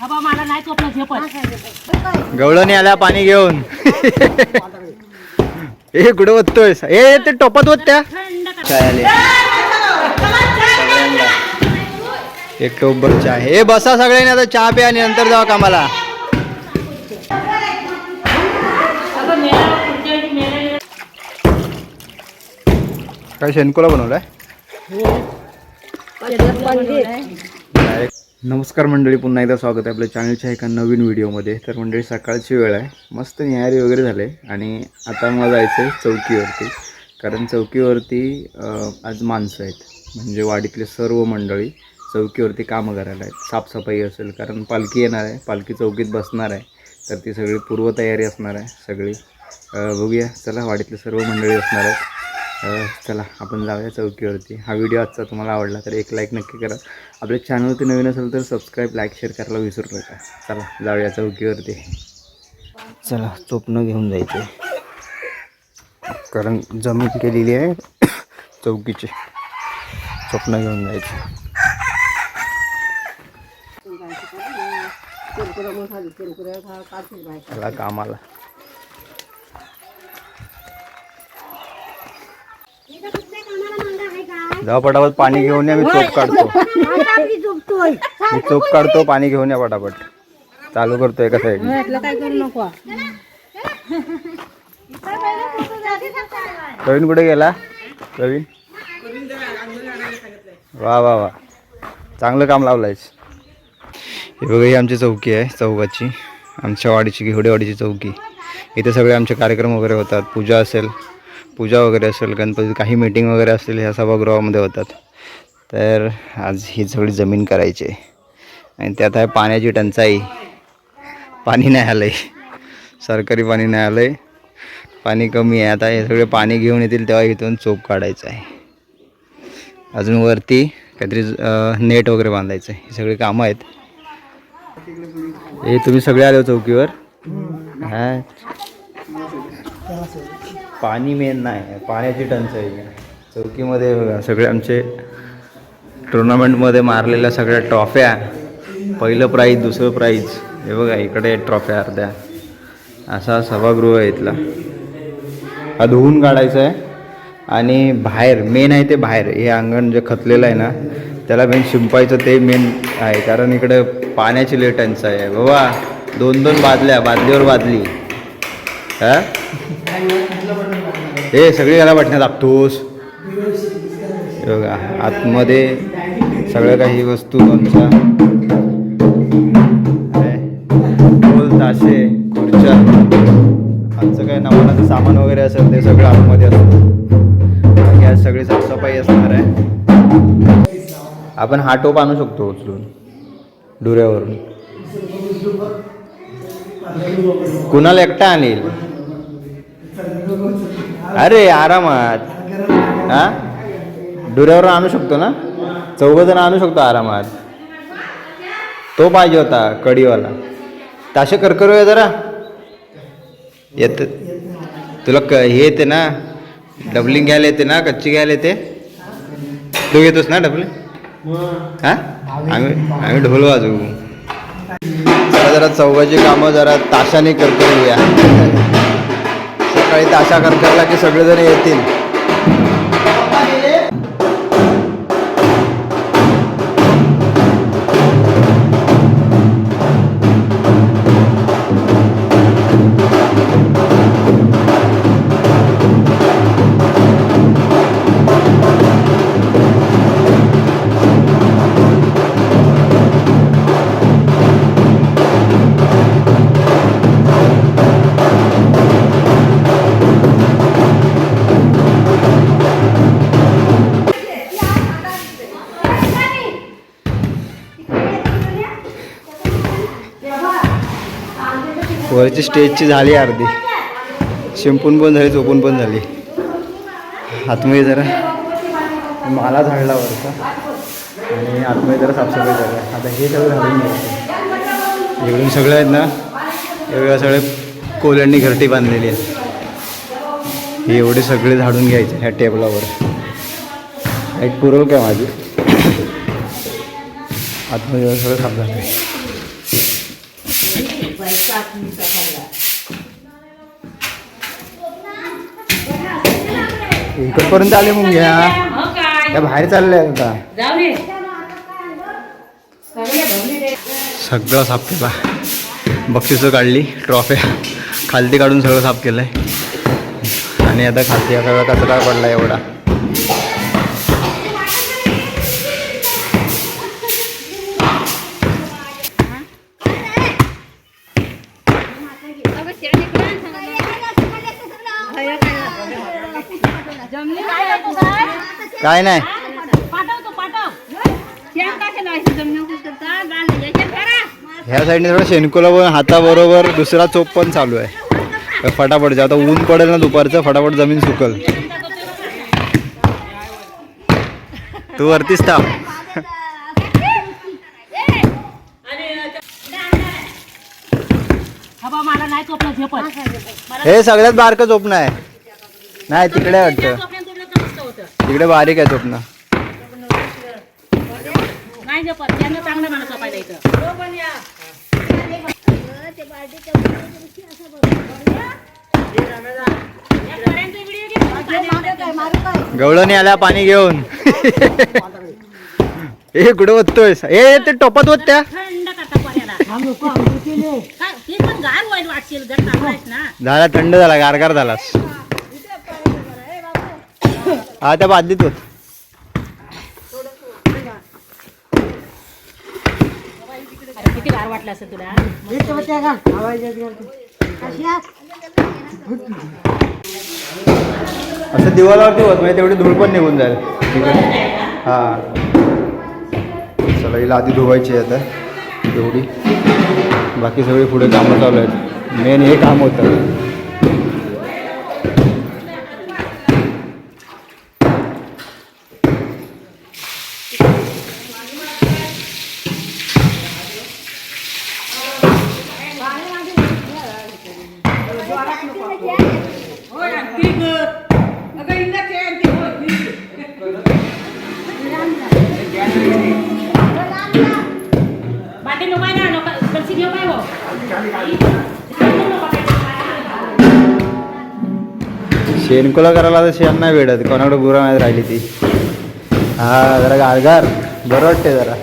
हवा मला नाही चोपलं झेपत. गवळणी आल्या पाणी घेऊन. ए कुठं ओततोय? ए ते टोपात ओत त्या आले. एक टोपभर चाय ए बसा सगळ्यांनी आता चहा प्या आणि नंतर जावा कामाला. काय शेणकोला बनवलाय? Direct. नमस्कार मंडळी पुन्हा एकदा स्वागत आहे आपल्या चॅनलच्या एका नवीन व्हिडिओमध्ये. तर मंडळी सकाळची वेळ आहे. मस्त न्यायारी वगैरे झाले आणि आता मला जायचं आहे चौकीवरती. कारण चौकीवरती आज माणसं आहेत. म्हणजे वाडीतले सर्व मंडळी चौकीवरती कामं करायला आहेत. साफसफाई असेल कारण पालखी येणार आहे. पालखी चौकीत बसणार आहे. तर ती सगळी पूर्वतयारी असणार आहे. सगळी बघूया. चला वाडीतले सर्व मंडळी असणार आहेत. चला आपण जाऊया चौकीवरती. हा व्हिडिओ आजचा तुम्हाला आवडला तर एक लाईक नक्की करा. आपल्या चॅनलवरती नवीन असेल तर सबस्क्राईब लाईक शेअर करायला विसरू नका. चला जाऊया चौकीवरती. चला चोपणं घेऊन जायचं कारण जमीन केलेली आहे चौकीची. स्वप्न घेऊन जायचं चला कामाला. जा पटापट पाणी घेऊन या मी चोप काढतो. मी चोप काढतो पाणी घेऊन या पटापट. चालू करतो एका साईड प्रवीण कुठे गेला? प्रवीण? वा वा वा. चांगलं काम लावलंयस. हे बघा ही आमची चौकी आहे चौकाची आमच्या वाडीची घेवडेवाडीची चौकी. इथे सगळे आमचे कार्यक्रम वगैरे होतात पूजा असेल पूजा वगैरे असेल गणपती काही मीटिंग वगैरे असेल ह्या सभागृहामध्ये होतात. तर आज ही सगळी जमीन करायची आहे. आणि त्यात आहे पाण्याची टंचाई. पाणी नाही आलं आहे सरकारी पाणी नाही आलं आहे पाणी कमी आहे. आता हे सगळे पाणी घेऊन येतील तेव्हा इथून चोप काढायचं आहे. अजून वरती काहीतरी नेट वगैरे बांधायचं आहे. ही सगळी कामं आहेत. हे तुम्ही सगळे आले चौकीवर? हा. पाणी मेन नाही पाण्याची टंचाई चौकीमध्ये बघा सगळे आमचे टुर्नामेंटमध्ये मारलेल्या सगळ्या ट्रॉफ्या पहिलं प्राईज दुसरं प्राईज हे बघा इकडे ट्रॉफ्या अर्ध्या. असा सभागृह आहे इथला. हा धुवून काढायचा आहे. आणि बाहेर मेन आहे ते बाहेर. हे अंगण जे खतलेलं आहे ना त्याला मेन शिंपायचं ते मेन आहे. कारण इकडे पाण्याची लय टंचाई आहे. बाबा दोन दोन बादल्या बादलीवर बादली. हा? हे सगळी याला वाटण्यात लागतोस बघा आतमध्ये सगळं काही वस्तू आमच्या ढोल ताशे खुर्च्या. आमचं काय नवानाचं सामान वगैरे असेल ते सगळं आतमध्ये असतं. बाकी आज सगळी साफसफाई असणार आहे. आपण हा टोप आणू शकतो उचलून डुऱ्यावरून. कुणाला एकटा आणील? अरे आरामात. हा? डुऱ्यावरून आणू शकतो ना? चौघ जण आणू शकतो आरामात. तो पाहिजे होता कढीवाला ताशे करकरूया जरा. येत. तुला क हे येते ना? डबलिंग घ्यायला येते ना? कच्ची घ्यायला येते? तू घेतोस ना डबलिंग? हा? आम्ही आम्ही ढोल वाजवू. जरा जरा चौघाची कामं जरा ताशाने करकरूया सकाळी ताशा करकरला की सगळेजण येतील. वरची स्टेजची झाली अर्धी. शिंपून पण झाली चोपून पण झाली. आतमध्ये जरा माला झाडला वरचा. आणि आतमध्ये जरा साफसफाई झाली. आता हे सगळं झाडून घ्यायचं. एवढून सगळं आहेत ना एवढ्या सगळे कोल्यांनी घरटी बांधलेली आहेत. हे एवढे सगळे झाडून घ्यायचे ह्या टेबलावर. एक पुरवल काय माझी? आतमध्ये सगळं साफ झालं आहे इकडपर्यंत आले मग घ्या. हो काय त्या बाहेर चालले आता. सगळे साफ केला. बक्षिसं काढली ट्रॉफ्या. खालती काढून सगळं साफ केलं आहे आणि आता खालती सगळा कचरा पडला एवढा? काय नाही. पाठव. ह्या साईडने थोडं शेणकोला हाताबरोबर दुसरा चोप पण चालू आहे. फटाफट आता ऊन पडेल ना दुपारचं फटाफट जमीन सुकल. तू वरतीच झेपत हे सगळ्यात बारकं चोपणं आहे नाही तिकडे वाटतं. तिकडे बारीक आहे चोपणं नाही झेपत. त्यांना चांगलं मला चोपायला इथं. गवळणी आल्या पाणी घेऊन. ए कुठं ओततोय? ए ते टोपात ओत त्या थंड करता पर्याला काय, ते पण गार वाईट वाटशील जर चांगलाच ना. झाला थंड झाला गारगार झालास. हा त्या बादलीत होत. अरे किती गार वाटलं असेल तुला असं दिवालावरती होत म्हणजे तेवढी धूळ पण निघून जाईल. तिकडे हा. चला हिला आधी धुवायची आता तेवढी बाकी सगळी पुढे कामं चालू आहेत. मेन हे काम होतं. शेणकुला करायला तर शेण नाही भेटत. कोणाकडे गुरा नाही राहिली ती. हा जरा गारगार. बरं वाटते जरा.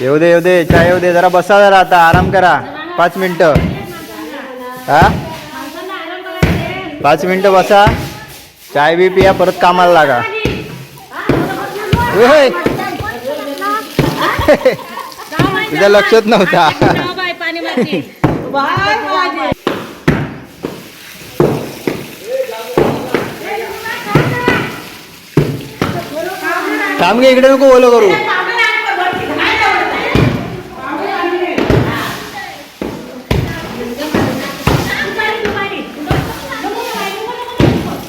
येऊ दे येऊ दे. चाय येऊ दे. जरा बसा जरा आता. आराम करा. पाच मिनटं. हा? पाच मिनटं बसा. चाय बी पिया परत कामाला लागा. तुझ्या लक्षात नव्हता. थांब घे इकडे नको ओलं करू.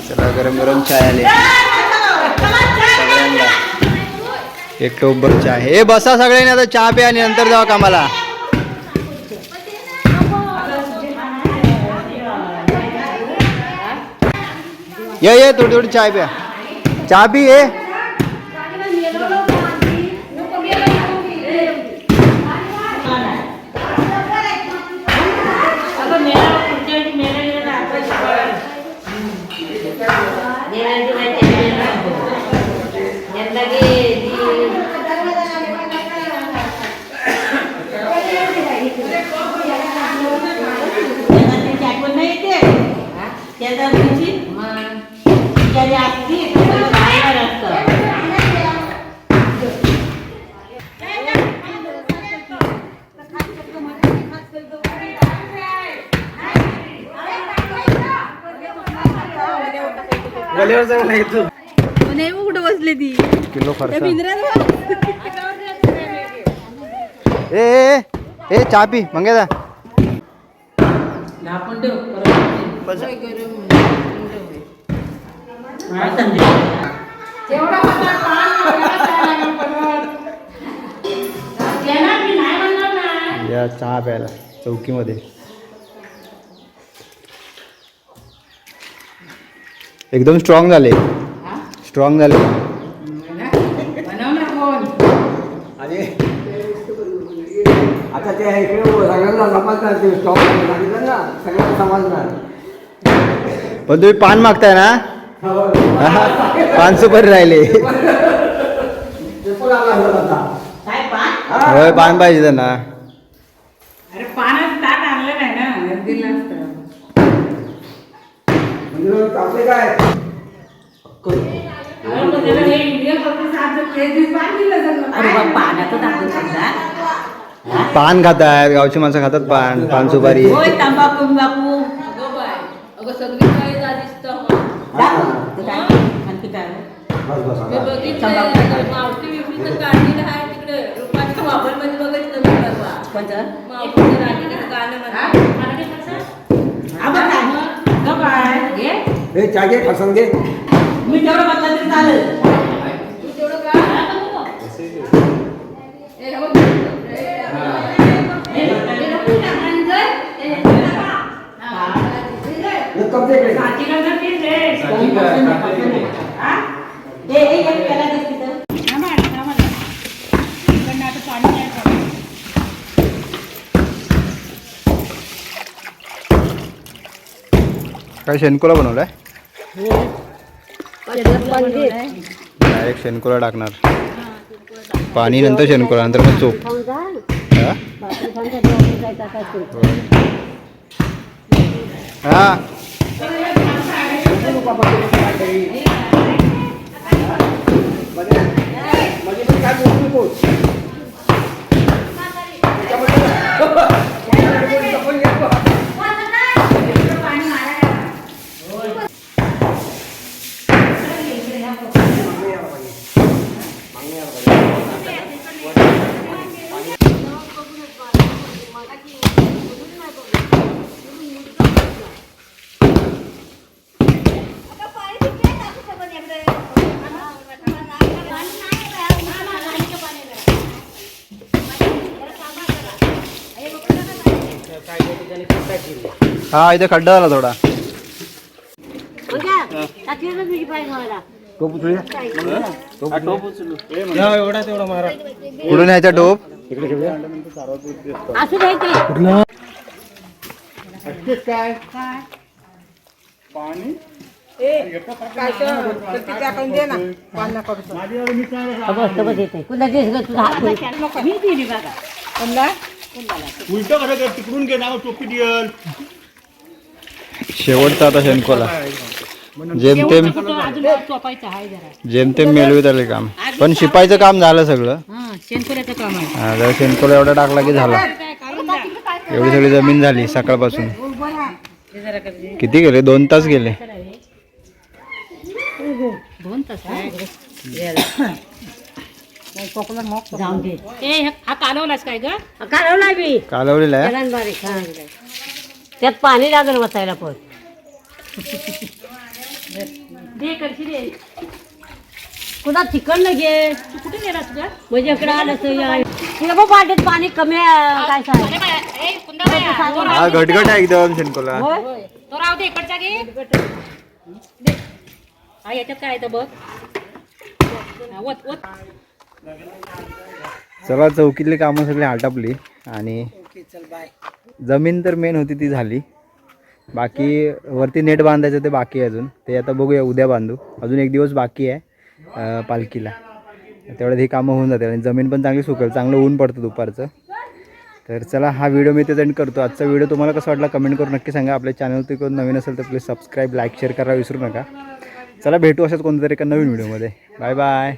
चला गरम गरम चाय आले. एक टोपभर चहा हे बसा सगळ्यांनी आता चहा प्या आणि नंतर जावा कामाला. ये ये थोडी थोडी चहा प्या. चहा पी ये अगं मेला पुढच्या वेळी मेला गेला आपण देवाची माहिती यंदा आठवण नाही येते त्याच्या दिवशी त्याच्या आधी बाहेर असतं कुठं बसले ती. किलो फरसा. ए ए, ए चहा पी ठेव परत या चहा प्यायला चौकीमध्ये. एकदम स्ट्रॉंग झाले. स्ट्रॉंग झाले. आणि आता ते इकडे सगळ्यांना समजणार ते स्टॉक सांगितलं ना सगळ्यांना समजणार. पण तुम्ही पान मागताय ना? हा, पान सुपारी राहिले. होय पान पाहिजे त्यांना अरे पाण्यात ताट आणलं नाही ना दिलं असतं म्हणजे आपले काय अरे मग त्याला हे व्हिडिओ फक्त साधं ते दिवस पाणी दिलं सगळं. अरे बा पाण्याचं दाखवून समजा पान खातात गावची माणसं खातात पान पान सुपारी. होय तंबाखू काय? काय? परवा. कोणतं? हा बघ काय गं बाळ, घे. हे मी तेवढं म्हटलं तरी चालेल हे. हे. हा? हे हे. काय शेणकोला बनवलाय डायरेक्ट शेणकोला टाकणार. पाणी नंतर शेणकोला नंतर मग चोप हा? हा म्हणजे मी काय बोलू नकोस. हा इथे खड्डा झाला थोडा. कुठून यायचा टोप असू दे ते. बस बस येते कुणा दिस ग तुझा हात धुई. मी दिली बघा. शेवटचा आता शेणकोला जेमतेम जेमतेम मिळवीत आले काम. पण शिपायचं काम झालं सगळं. हा शेणकुऱ्याचं काम आहे. हा जरा शेणकोला एवढा टाकला की झाला. एवढी सगळी जमीन झाली सकाळपासून. किती गेले? दोन तास गेले. दोन तास हा काय कालवला कालवलेला आहे. त्यात पाणी लागेल बसायला पण. दे करशी दे कुणा चिकन घे. तू कुठे गेलास ग म्हणजे इकडे आलं तुला बघ पाणी कमी आहे, काय सांग. हा घटघट आहे एकदम शेणकोला. होय? तो राहू दे इकडच्या घे. हा याच्यात काय आहे तर बघ. हा, चला चौकीतली कामं सगळी आटापली आणि जमीन तर मेन होती ती झाली. बाकी वरती नेट बांधायचं ते बाकी आहे अजून. ते आता बघूया उद्या बांधू. अजून एक दिवस बाकी आहे पालखीला. तेवढ्यात ही कामं होऊन जाते आणि जमीन पण चांगली सुकेल चांगलं ऊन पडतं दुपारचं. तर चला हा व्हिडिओ मी ते एंड करतो. आजचा व्हिडिओ तुम्हाला कसा वाटला कमेंट करून नक्की सांगा. आपल्या चॅनल तिकडून नवीन असेल तर प्लीज सबस्क्राईब लाईक शेअर करायला विसरू नका. चला भेटू अशाच कोणत्या तरी एका नवीन व्हिडिओमध्ये बाय बाय